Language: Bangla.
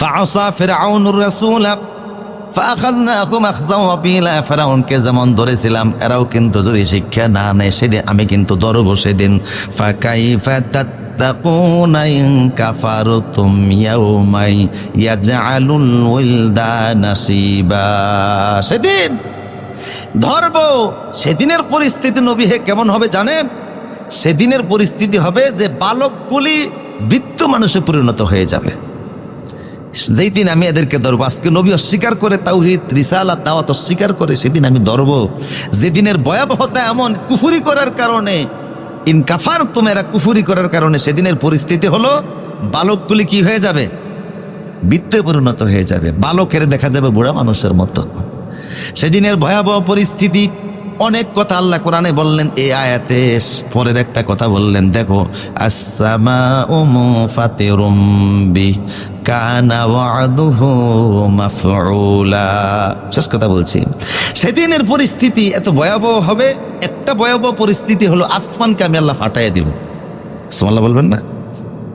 ফাআসা ফিরআউনুর রাসূলা যেমন ধরেছিলাম, এরাও কিন্তু যদি শিক্ষা না নেয়, সেদিন আমি কিন্তু ধরবো সেদিন। ফাকাইফা তাত্তাকুনা ইন কাফারতুম ইয়াউমাই ইয়াজআলুল উলদানা শিবা সেদিন ধরব। সেদিনের পরিস্থিতি নবী হে কেমন হবে জানেন? সেদিনের পরিস্থিতি হবে যে বালকগুলি বৃত্ত মানুষে পরিণত হয়ে যাবে। যেই দিন আমি এদেরকে ধরবো, আজকে নবী অস্বীকার করে তাওহিদ রিসালা দাওয়াত অস্বীকার করে সেদিন আমি ধরবো। যেদিনের ভয়াবহতা এমন কুফুরি করার কারণে, ইনকাফার তোমেরা কুফুরি করার কারণে সেদিনের পরিস্থিতি হলো, বালকগুলি কি হয়ে যাবে? বৃত্তে পরিণত হয়ে যাবে। বালকের দেখা যাবে বুড়া মানুষের মতো। সেদিনের ভয়াবহ পরিস্থিতি অনেক কথা আল্লাহ কোরআনে বললেন, এই আয়াতে পরের একটা কথা বললেন, দেখো আসামা উমু ফাতিরুম বি কানা ওয়াদুহু মাফউলা। শেষ কথা বলছি। সেদিনের পরিস্থিতি এত ভয়াবহ হবে, একটা ভয়াবহ পরিস্থিতি হলো আসমানকে আমি আল্লাহ ফাটাইয়া দিব। সুবহানাল্লাহ বলবেন না?